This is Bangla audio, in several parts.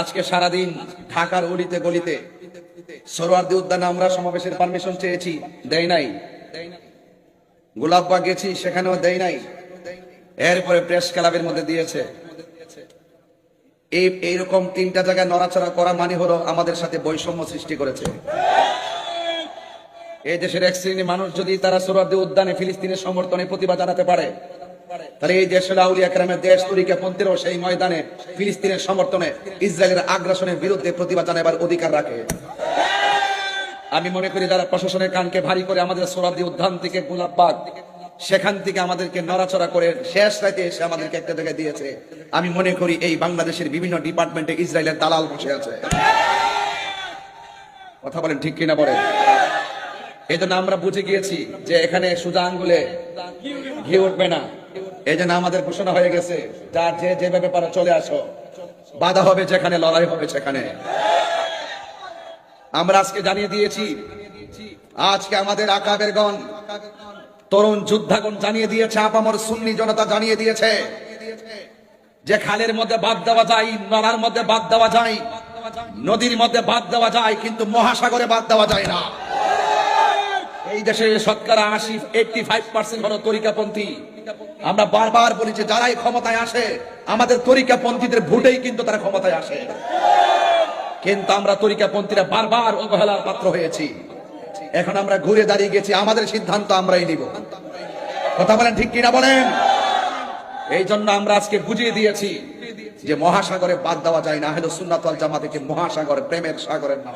আজকে সারাদিন ঢাকার অলিতে গলিতে সরোয়ার্দি উদ্যানে আমরা সমাবেশের পারমিশন চেয়েছি, দেয় নাই। গোলাপবাগ গেছি, সেখানেও দেয় নাই। এরপরে প্রেস ক্লাবের মধ্যে দিয়েছে। এই এইরকম তিনটা জায়গায় নড়াচড়া করা মানে হলো আমাদের সাথে বৈষম্য সৃষ্টি করেছে। এই দেশের এক শ্রেণির মানুষ যদি তারা সোহরাদি উদ্যানে ফিলিস্তিনের সমর্থনে প্রতিবাদ জানাতে পারে তাহলে এই দেশের আউলিয়া কেরামের দেশ, তরিকা পন্থীরাও সেই ময়দানে, ফিলিস্তিনের সমর্থনে, ইসরায়েলের আগ্রাসনের বিরুদ্ধে প্রতিবাদ জানাবার অধিকার রাখে। আমি মনে করি যারা প্রশাসনের কানকে ভারী করে আমাদের সোহরাদি উদ্যান থেকে গোলাপবাগ সেখান থেকে আমাদেরকে নড়াচড়া করে শেষ রাতে এসে আমাদেরকে একটা জায়গায় দিয়েছে। আমি মনে করি এই বাংলাদেশের বিভিন্ন ডিপার্টমেন্টে ইসরায়েলের দালাল বসে আছে। কথা বলেন ঠিক কিনা বলেন? এই জন্য আমরা বুঝে গিয়েছি যে এখানে সুজা আঙ্গুলে ঘি উঠবে না। এই জন্য আমাদের ঘোষণা হয়ে গেছে, যার যে যেভাবে পারো চলে আসো। বাধা হবে যেখানে, লড়াই হবে সেখানে। আমরা আজকে জানিয়ে দিয়েছি, আজকে আমাদের আকাবের গণ, তরুণ যুদ্ধাগণ জানিয়ে দিয়েছে, আপামর সুন্নি জনতা জানিয়ে দিয়েছে, যে খালের মধ্যে বাদ দেওয়া যায়, নলার মধ্যে বাদ দেওয়া যায়, নদীর মধ্যে বাদ দেওয়া যায়, কিন্তু মহাসাগরে বাদ দেওয়া যায় না। এই দেশে শতকরা আশি এইটটি ফাইভ পার্সেন্ট হলো তরিকাপন্থী। আমরা বারবার বলি যে যারাই ক্ষমতায় আসে, আমাদের তরিকাপন্থীদের ভোটেই কিন্তু তারা ক্ষমতায় আসে। কিন্তু আমরা তরিকাপন্থীরা বারবার অবহেলার পাত্র হয়েছি। এখন আমরা ঘুরে দাঁড়িয়ে গেছি, আমাদের সিদ্ধান্ত আমরাই নিব। কথা বলেন ঠিক কিনা বলেন? এই জন্য আমরা আজকে বুঝিয়ে দিয়েছি যে মহাসাগরে বাদ দেওয়া যায় না। হলো সুন্নাতল জামাতিকে মহাসাগর, প্রেমের সাগরের নাম।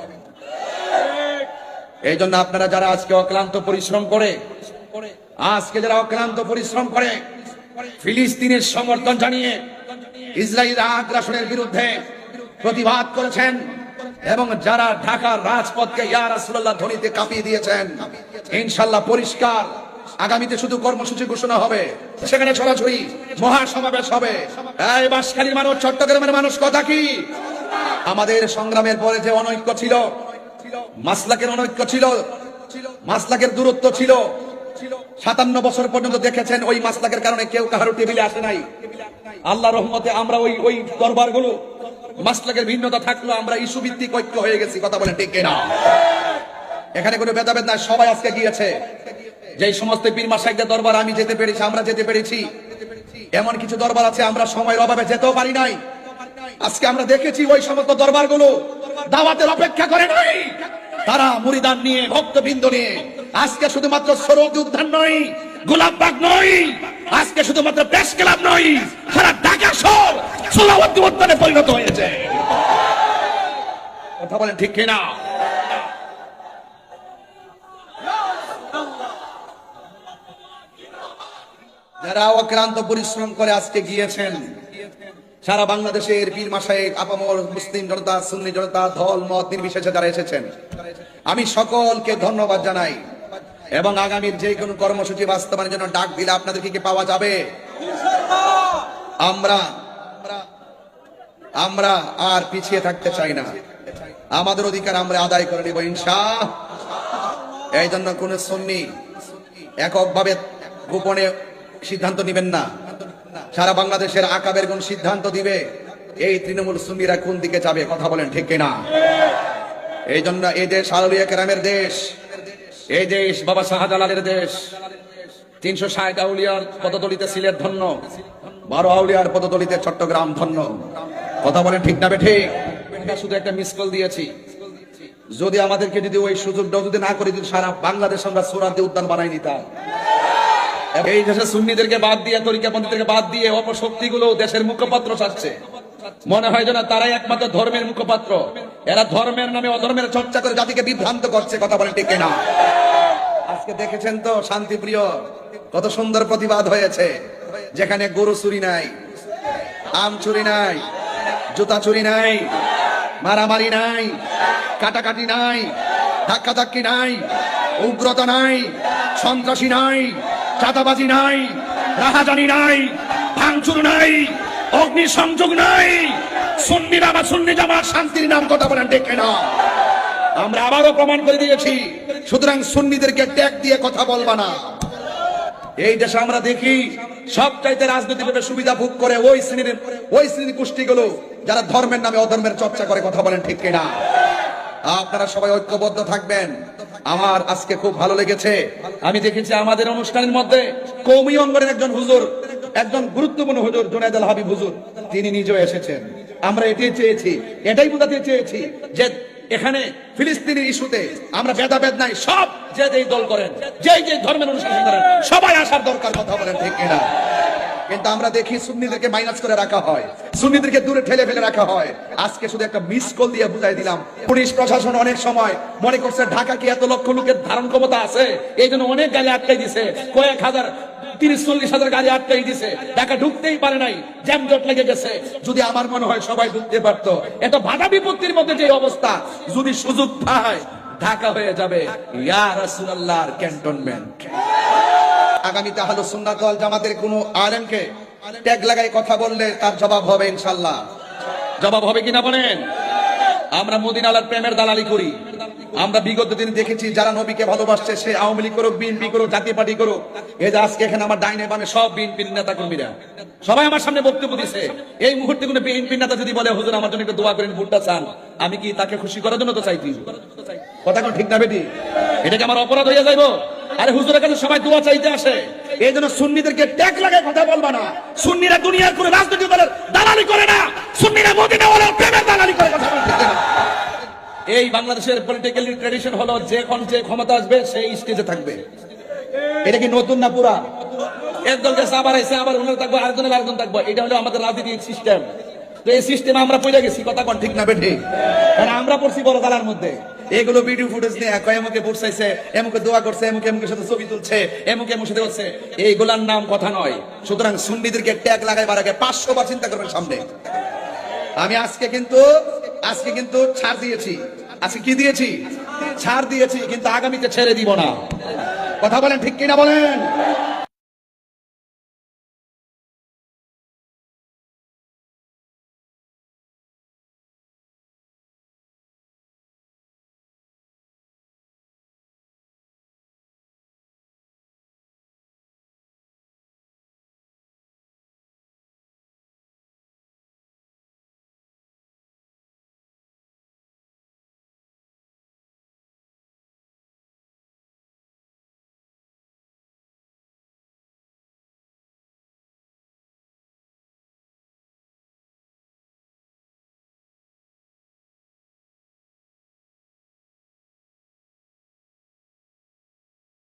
এই জন্য আপনারা যারা আজকে অক্লান্ত পরিশ্রম করে আজকে যারা অক্লান্ত পরিশ্রম করে, ফিলিস্তিনের সমর্থন জানিয়ে ইসরায়েল আগ্রাসনের বিরুদ্ধে প্রতিবাদ করেছেন এবং যারা ঢাকার রাজপথকে ইয়া রাসূলুল্লাহ ধ্বনিতে কাঁপিয়ে দিয়েছেন ইনশাল্লাহ পরিষ্কার। আগামীতে শুধু কর্মসূচি ঘোষণা হবে, সেখানে সরাসরি মহাসমাবেশ হবে। এই বাসখালীর মানুষ, চট্টগ্রামের মানুষ, কথা কি? আমাদের সংগ্রামের পরে যে অনৈক্য ছিল, মাসলাকের অনৈক্য ছিল, মাসলাকের দূরত্ব ছিল সাতান্ন বছর পর্যন্ত দেখেছেন ওই মাসলাকের কারণে কেউ কাহারও টেবিলে আসে নাই। আল্লাহ রহমতে আমরা ওই ওই দরবারগুলো মাসলাকের ভিন্নতা থাকল, আমরা ইস্যু ভিত্তিক ঐক্য হয়ে গেছি, কথা বলেন ঠিক না এখানে কোনো ভেদাভেদ নাই, সবাই আজকে গিয়েছে। যে সমস্ত পীর মাসাইকদের দরবার আমি যেতে পেরেছি, আমরা যেতে পেরেছি। এমন কিছু দরবার আছে, আমরা সময়ের অভাবে যেতেও পারি নাই। আজকে আমরা দেখেছি ওই সমস্ত দরবারগুলো দাওয়াতের অপেক্ষা করে নাই। তারা মুরিদান নিয়ে, ভক্তবৃন্দ নিয়ে আজকে শুধুমাত্র সরদ উদ্যান নয় গোলাপবাগ নয়, আজকে শুধুমাত্র প্রেস ক্লাব নয়, সারা ঢাকা শহর সোলাবর্তী উদ্যানে পরিণত হয়েছে। কথা বলেন ঠিক কিনা? যারা অক্লান্ত পরিশ্রম করে আজকে গিয়েছেন, সারা বাংলাদেশের পীর মাসায়েক আপামর মুসলিম জনতা, সুন্নি জনতা ধল মত নির্বিশেষে যারা এসেছেন, আমি সকলকে ধন্যবাদ জানাই। এবং আগামীর যে কোনো কর্মসূচি বাস্তবায়নের জন্য ডাক দিলে আপনাদের কি কি পাওয়া যাবে? আমরা আমরা আর পিছিয়ে থাকতে চাই না। আমাদের অধিকার আমরা আদায় করে নিব ইনশা এই জন্য কোন সুন্নি এককভাবে গোপনে সিদ্ধান্ত নেবেন না। সারা বাংলাদেশের আকাবের কোন সিদ্ধান্ত দিবে। এই তৃণমূল সুন্নিরা কোন দিকে যাবে, কথা বলেন ঠিক কিনা? এই জন্য এই দেশ আলুলিয়া কেরামের দেশ। এই দেশ বাবা শাহজালালের দেশ। তিনশো ষাট আউলিয়ার পদতলিতে সিলেট ধন্য, বারো আউলিয়ার পদতলিতে চট্টগ্রাম ধন্য। কথা বলেন ঠিক না বেঠে শুধু একটা মিস কল দিয়েছি। যদি আমাদেরকে যদি ওই সুযোগটাও যদি না করে, যদি সারা বাংলাদেশ আমরা সুরাতে উদ্যান বানাই নিতাম। এই দেশে সুন্নিদেরকে বাদ দিয়ে তরিকা তরিকাপন্থীদেরকে বাদ দিয়ে অপশক্তিগুলো দেশের মুখপাত্র চাচ্ছে। মনে হয় যেন তারাই একমাত্র ধর্মের মুখপাত্র। এরা ধর্মের নামে অধর্মের চর্চা করে জাতিকে বিভ্রান্ত করছে, কথা বলে ঠিক না আজকে দেখেছেন তো, শান্তিপ্রিয়, কত সুন্দর প্রতিবাদ হয়েছে। যেখানে গরু চুরি নাই, আম চুরি নাই, জুতা চুরি নাই, মারামারি নাই, কাটাকাটি নাই, ধাক্কাধাক্কি নাই, উগ্রতা নাই, সন্ত্রাসী নাই, চাঁদাবাজি নাই, রাহাজানি নাই, ভাঙচুর নাই অগ্নি সংযোগ নাই। সুন্নি নামা সুন্নি জামা শান্তির নাম কথা বলেন ডেকে না আমরা আবারও প্রমাণ করে দিয়েছি, সুতরাং সুন্নিদেরকে ট্যাগ দিয়ে কথা বলবা না। এই দেশে আমরা দেখি সব চাইতে রাজনৈতিকভাবে সুবিধা ভোগ করে ওই শ্রেণির ওই শ্রেণির গোষ্ঠীগুলো যারা ধর্মের নামে অধর্মের চর্চা করে কথা বলেন, ঠিক কিনা? আপনারা সবাই ঐক্যবদ্ধ থাকবেন। আমার আজকে খুব ভালো লেগেছে। আমি দেখেছি আমাদের অনুষ্ঠানের মধ্যে কৌমি অঙ্গনের একজন হুজুর, একজন গুরুত্বপূর্ণ হুজুর জুনায়দ আল হাবিব হুজুর, তিনি নিজেও এসেছেন। আমরা এটাই চেয়েছি, এটাই বোঝাতে চেয়েছি যে এখানে ফিলিস্তিনের ইস্যুতে আমরা ভেদাভেদ নাই, সব যে যেই দল করেন, যেই যে ধর্মের অনুশাসন করেন, সবাই আসার দরকার, কথা বলেন ঠিক কিনা? কিন্তু আমরা দেখি সুন্নিদেরকে মাইনাস করে রাখা হয়, সুন্নিদেরকে দূরে ঠেলে ফেলে রাখা হয়। আজকে শুধু একটা মিস কল দিয়ে বুঝাই দিলাম, পুলিশ প্রশাসন অনেক সময় মনে করছে ঢাকা কি এত লক্ষ লোকের ধারণ ক্ষমতা আছে? এই জন্য অনেক গাড়ি আটকাই দিছে। কয়েক হাজার তিরিশ চল্লিশ হাজার গাড়ি আটকাই দিছে। ঢাকা ঢুকতেই পারে নাই জ্যাম জট লেগে গেছে। যদি আমার মনে হয় সবাই ঢুকতে পারতো। এত বাধা বিপত্তির মধ্যে যে অবস্থা যদি সুযোগ পায় ঢাকা হয়ে যাবে। ইয়া রাসূলুল্লাহর ক্যান্টনমেন্ট। আগামী তাহলে সুন্নাত ওয়াল জামাতের কোন আলেমকে ট্যাগ লাগাই কথা বললে তার জবাব হবে ইনশাল্লাহ জবাব হবে কিনা বলেন? আমরা মদিনালার প্রেমের দালালি করি। আমরা বিগত দিন দেখেছি, যারা নবীকে ভালোবাসছে, সে আওয়ামী লীগ করুক, বিএনপি করুক, জাতীয় পার্টি করুক। এই যে আজকে এখানে আমার ডাইনে বামে সব বিএনপির নেতা কর্মীরা সবাই আমার সামনে বক্তব্য দিছে। এই মুহূর্তে কোনো বিএনপি নেতা যদি বলে, হুজুর, আমার জন্য একটু দোয়া করেন, ভোটটা চান। আমি কি তাকে খুশি করার জন্য তো চাইছি? কথা কোন ঠিক না, বেটি? এটা কি আমার অপরাধ হয়ে যাইবো? আরে হুজুরের কাছে সবাই দোয়া চাইতে আসে। এই জন্য সুন্নিদেরকে ট্যাগ লাগায় কথা বলবা না। সুন্নিরা দুনিয়ার কোনো রাজনৈতিক দলের দালালি করে না। সুন্নিরা মদিনা ওয়ালার প্রেমের দালালি করে কথা বলতে না এই বাংলাদেশের পলিটিক্যাল ট্রেডিশন হলো যে কোন যে ক্ষমতা আসবে, সেই স্টেজে থাকবে। এটা কি নতুন না পুরা একদল দেশে আবার এসে আবার উনার থাকব, আরেকজনের আরেকজন থাকব। এটা হলো আমাদের রাজনীতির সিস্টেম তো এই সিস্টেম আমরা পড়ে গেছি, কথা কোন ঠিক না বেঠি? কারণ আমরা পড়ছি বড় দালার মধ্যে। এগুলো ভিডিও ফুটেজ নিয়ে এক এমুকে বুঝাইছে এমুকে দোয়া করছে, এমুকে এমুকের সাথে ছবি তুলছে, এমুকে এমুকের সাথে করছে এইগুলার নাম কথা নয়। সুতরাং সুন্নিদেরকে ট্যাগ লাগাইবার আগে পাঁচশো বার চিন্তা করবেন সামনে। আমি আজকে কিন্তু আজকে কিন্তু ছাড় দিয়েছি। আজকে কি দিয়েছি? ছাড় দিয়েছি, কিন্তু আগামীতে ছেড়ে দিব না। কথা বলেন ঠিক কিনা বলেন?